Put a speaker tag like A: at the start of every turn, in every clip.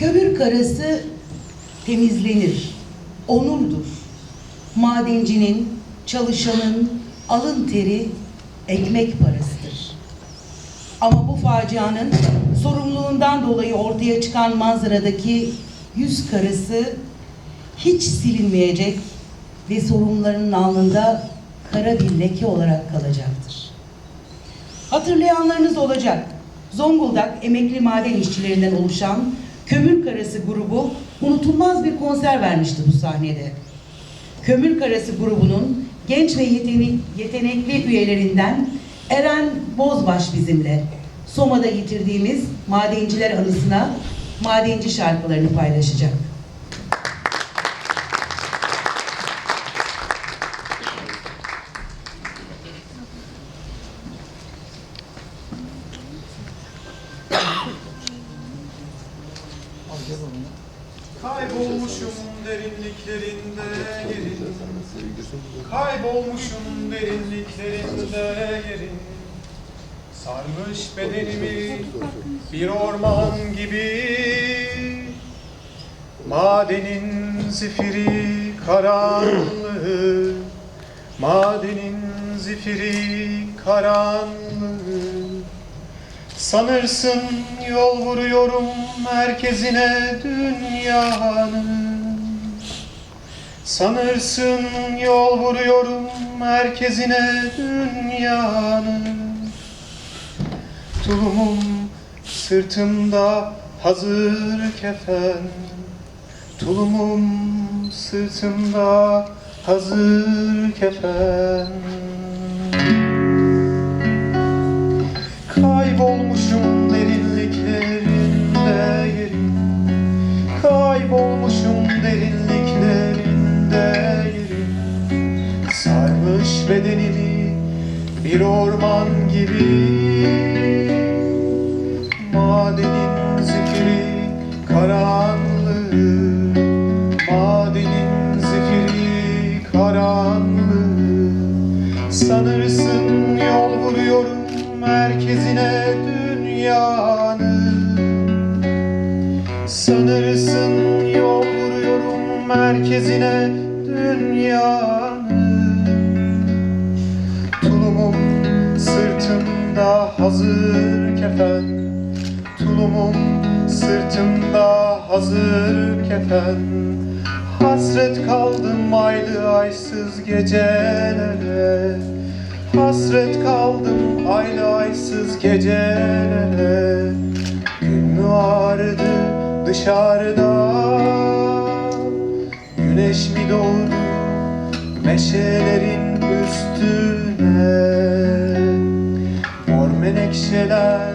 A: Kömür karası temizlenir, onurdur. Madencinin, çalışanın alın teri ekmek parasıdır. Ama bu facianın sorumluluğundan dolayı ortaya çıkan manzaradaki yüz karası hiç silinmeyecek ve sorumluların alnında kara bir leke olarak kalacaktır. Hatırlayanlarınız olacak. Zonguldak emekli maden işçilerinden oluşan Kömür Karası grubu unutulmaz bir konser vermişti bu sahnede. Kömür Karası grubunun genç ve yetenek, yetenekli üyelerinden Eren Bozbaş bizimle. Soma'da yitirdiğimiz madenciler anısına madenci şarkılarını paylaşacak.
B: Sarmış bedenimi bir orman gibi. Madenin zifiri karanlığı Madenin zifiri karanlığı. Sanırsın yol vuruyorum merkezine dünyanın. Sanırsın yol vuruyorum merkezine dünyanın Tulumum sırtımda hazır kefen. Tulumum sırtımda hazır kefen. Kaybolmuşum derinliklerinde yerim. Kaybolmuşum derinliklerinde yerim. Sarmış bedenimi bir orman gibi sırtımda hazır kefen Tulumum sırtımda hazır kefen. Hasret kaldım aylı aysız gecelere. Hasret kaldım aylı aysız gecelere. Gün mü ağrıdı dışarıda? Güneş mi doğdu meşelerin üstüne menekşeler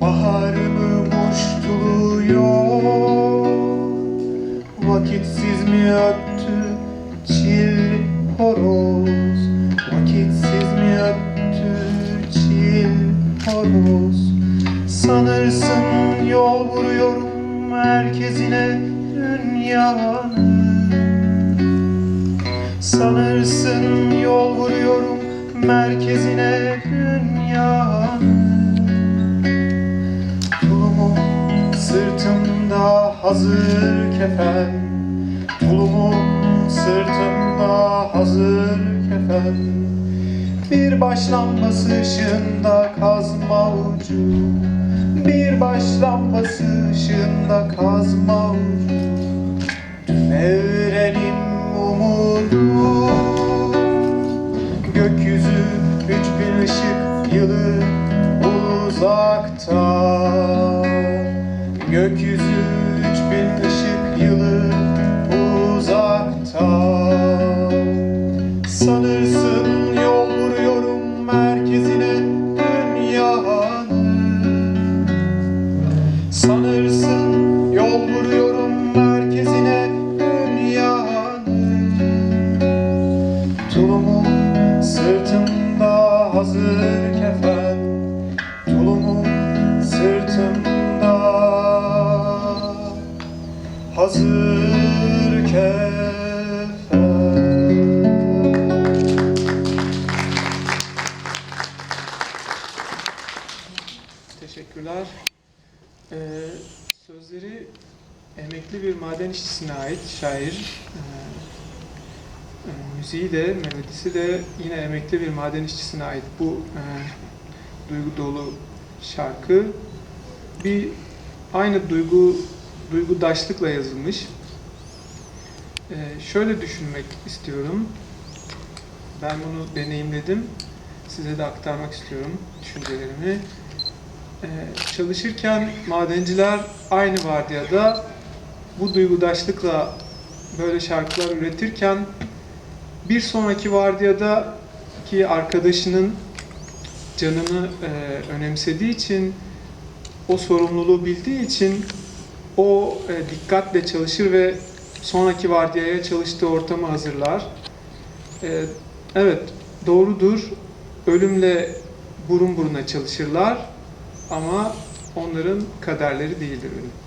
B: baharımı muştuluyor Vakitsiz mi öptü çil horoz? Vakitsiz mi öptü çil horoz? Sanırsın yol vuruyorum merkezine dünyanın. Sanırsın yol vuruyorum merkezine dünyanın hazır kefen Tulumum sırtımda hazır kefen. Bir başlanması ışığında kazma ucu Bir başlanması ışığında kazma ucu. Tüm evrenin umudu Gökyüzü üç bin ışık yılı uzakta
C: işçisine ait şair. Ee, e, müziği de, melodisi de yine emekli bir maden işçisine ait bu e, duygu dolu şarkı. Bir aynı duygu duygudaşlıkla yazılmış. Ee, şöyle düşünmek istiyorum. Ben bunu deneyimledim. Size de aktarmak istiyorum düşüncelerimi. Ee, çalışırken madenciler aynı vardiyada bu duygudaşlıkla böyle şarkılar üretirken bir sonraki vardiyada ki arkadaşının canını e, önemsediği için o sorumluluğu bildiği için o e, dikkatle çalışır ve sonraki vardiyaya çalıştığı ortamı hazırlar. E, evet, doğrudur. Ölümle burun buruna çalışırlar ama onların kaderleri değildir ölüm.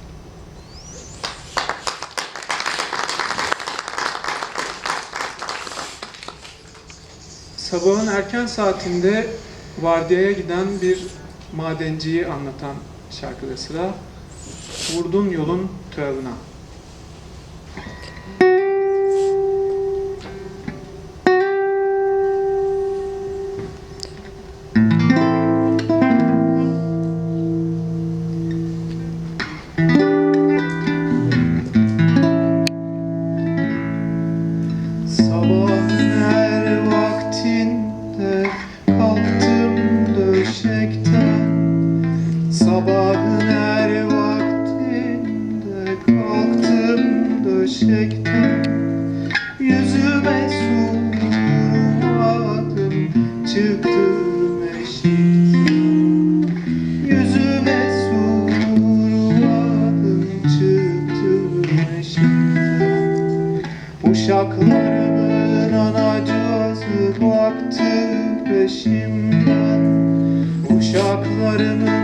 C: Sabahın erken saatinde vardiyaya giden bir madenciyi anlatan şarkıda sıra. Vurdun yolun tığına.
B: Uşaklarımın anacığızı baktı peşimden. Uşaklarımın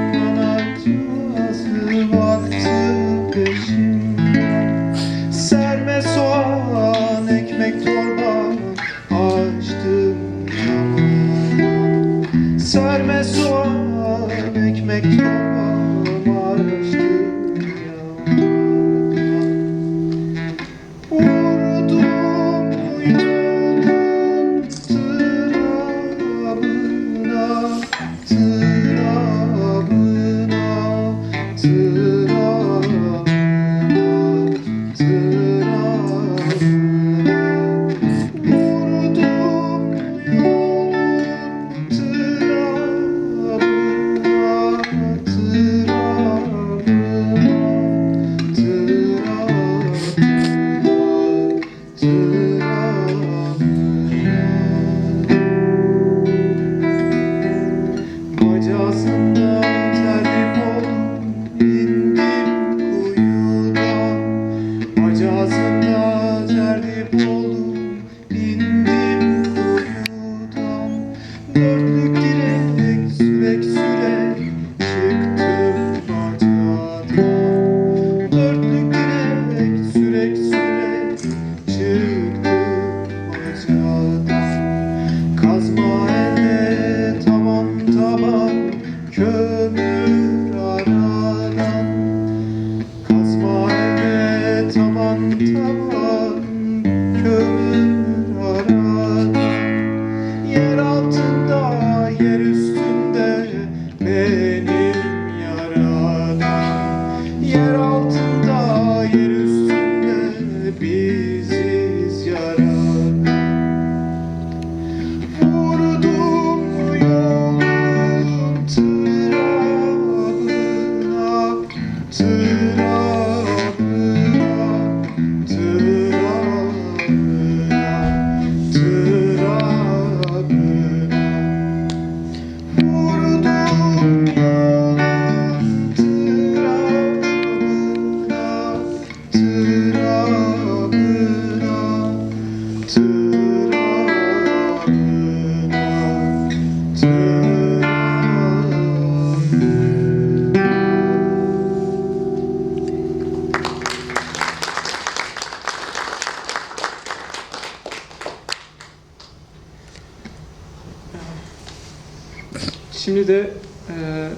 C: Şimdi de e,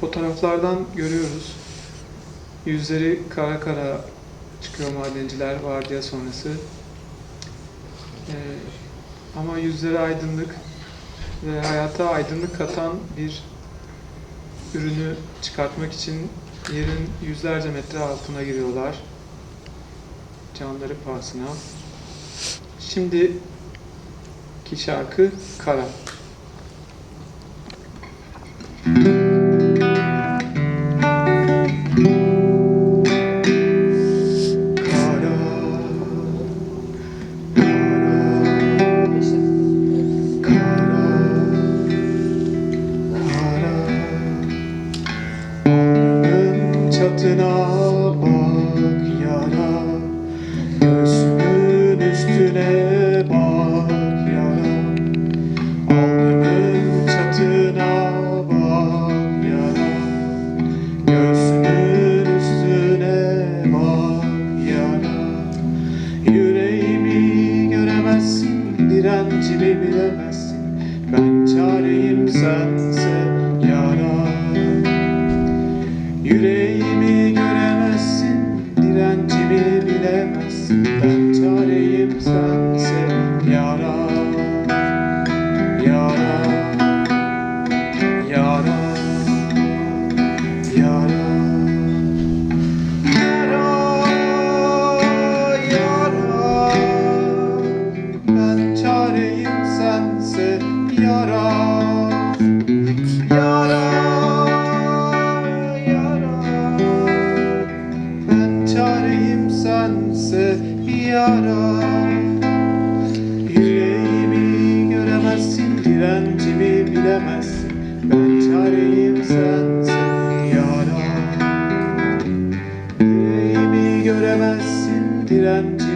C: fotoğraflardan görüyoruz. Yüzleri kara kara çıkıyor madenciler vardiya sonrası. Ee, ama yüzleri aydınlık ve hayata aydınlık katan bir ürünü çıkartmak için yerin yüzlerce metre altına giriyorlar. Canları pahasına. Şimdiki şarkı. Kara,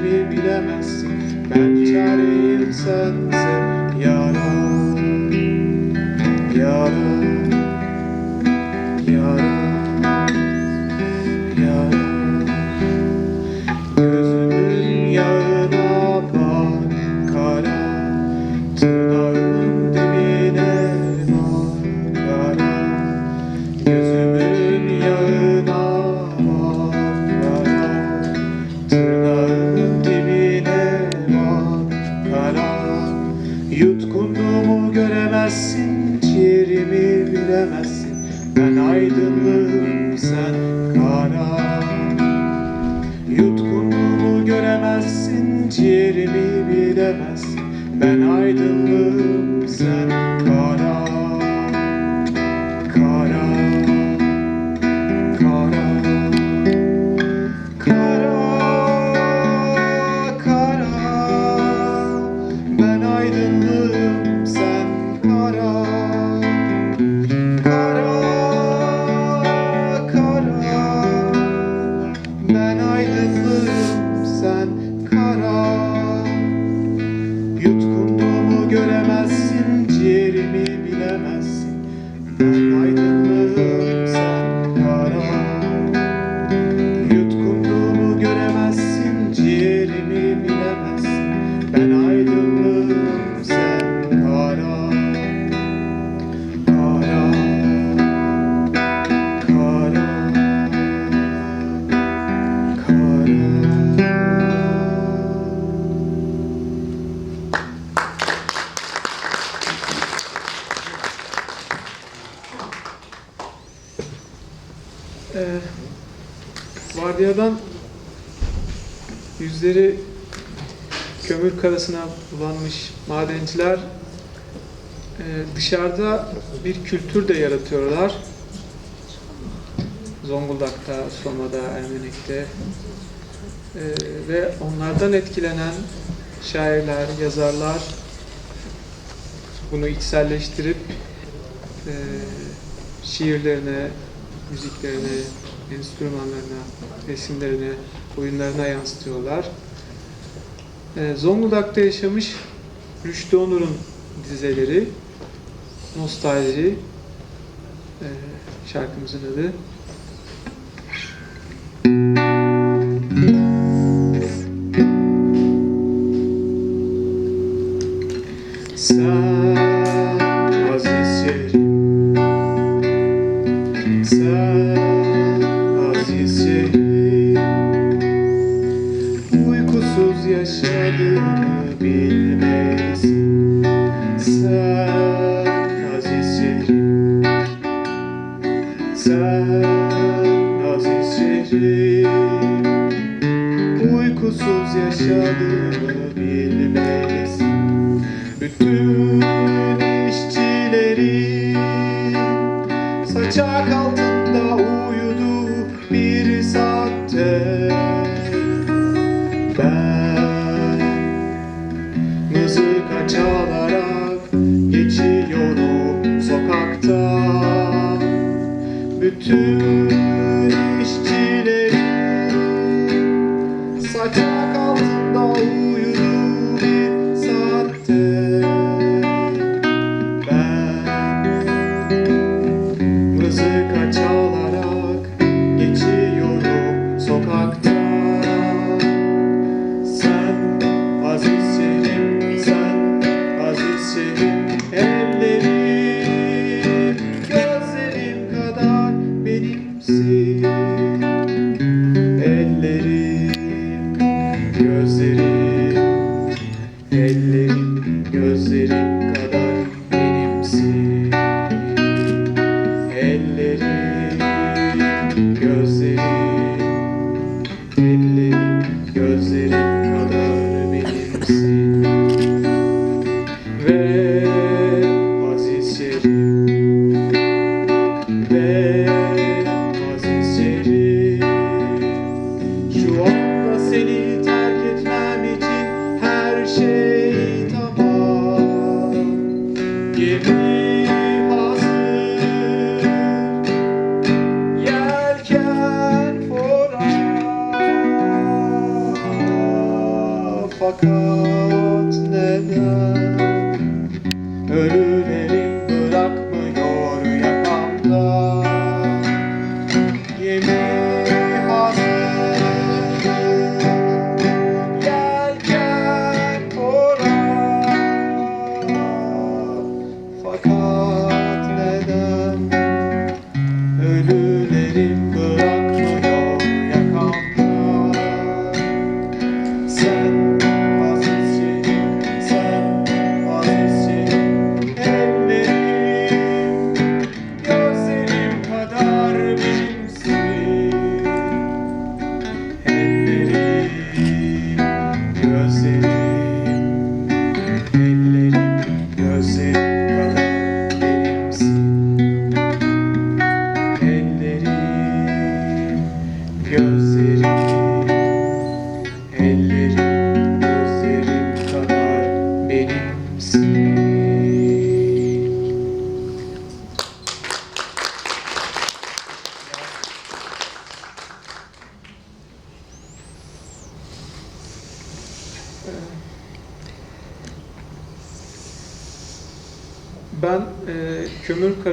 B: direncimi bilemezsin. Ben çareyim sense yara Yara Ciğerimi bilemezsin Ben aydınlığım
C: kömür karasına bulanmış madenciler e, dışarıda bir kültür de yaratıyorlar. Zonguldak'ta, Soma'da, Ermenek'te Ee, ve onlardan etkilenen şairler, yazarlar bunu içselleştirip e, şiirlerine, müziklerine, enstrümanlarına, resimlerine, oyunlarına yansıtıyorlar. Ee, Zonguldak'ta yaşamış Rüştü Onur'un dizeleri Nostalji e, şarkımızın adı.
B: Sen aziz şehrim Sen sevebilmek Bütün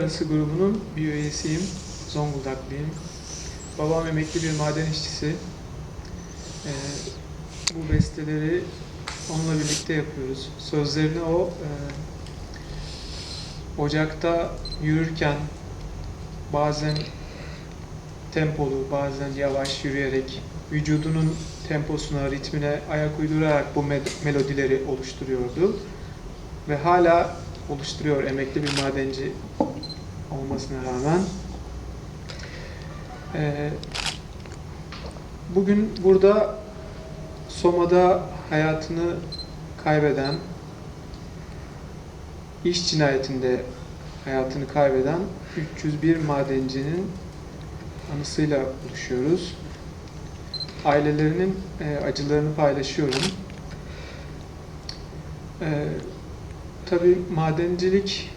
C: Karası grubunun bir üyesiyim. Zonguldaklıyım. Babam emekli bir maden işçisi. E, bu besteleri onunla birlikte yapıyoruz. Sözlerini o e, ocakta yürürken bazen tempolu, bazen yavaş yürüyerek vücudunun temposuna, ritmine ayak uydurarak bu melodileri oluşturuyordu. Ve hala oluşturuyor emekli bir madenci olmasına rağmen. Ee, bugün burada Soma'da hayatını kaybeden, iş cinayetinde hayatını kaybeden 301 madencinin anısıyla buluşuyoruz. Ailelerinin e, acılarını paylaşıyorum. E, tabii madencilik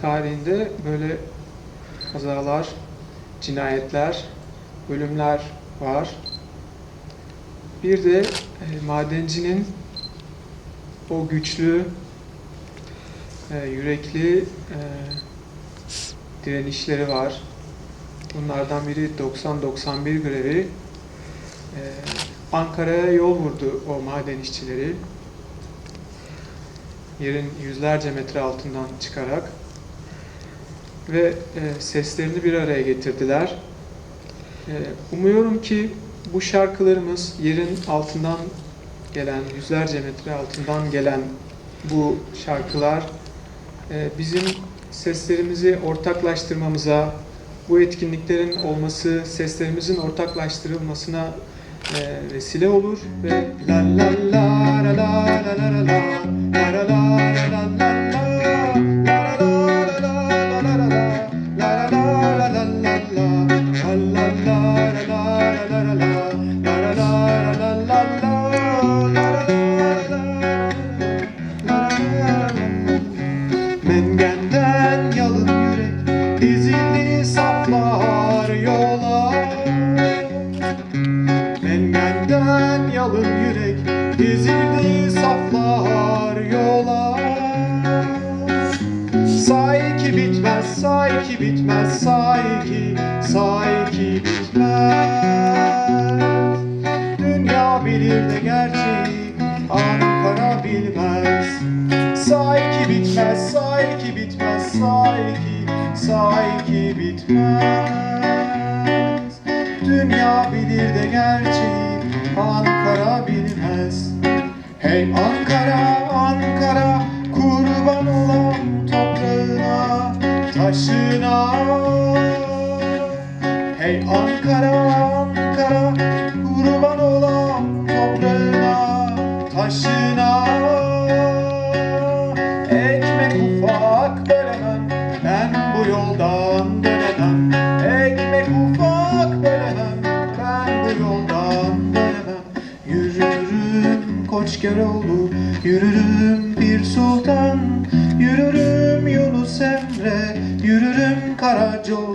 C: tarihinde böyle kazalar, cinayetler, ölümler var. Bir de e, madencinin o güçlü, e, yürekli e, direnişleri var. Bunlardan biri 90-91 grevi. E, Ankara'ya yol vurdu o maden işçileri. Yerin yüzlerce metre altından çıkarak ve e, seslerini bir araya getirdiler. E, umuyorum ki bu şarkılarımız yerin altından
B: gelen, yüzlerce metre altından gelen bu şarkılar e, bizim seslerimizi ortaklaştırmamıza, bu etkinliklerin olması, seslerimizin ortaklaştırılmasına e, vesile olur ve la la la la la la la la yalın yürek dizildi saflar yola. Say ki bitmez, say ki bitmez, say ki başına. Hey Ankara Ankara Kurban olan toprağına Taşına. Ekmek ufak bölemem Ben bu yoldan dönemem. Ekmek ufak bölemem Ben bu yoldan dönemem. Yürürüm Koçgöroğlu Yürürüm i Joe.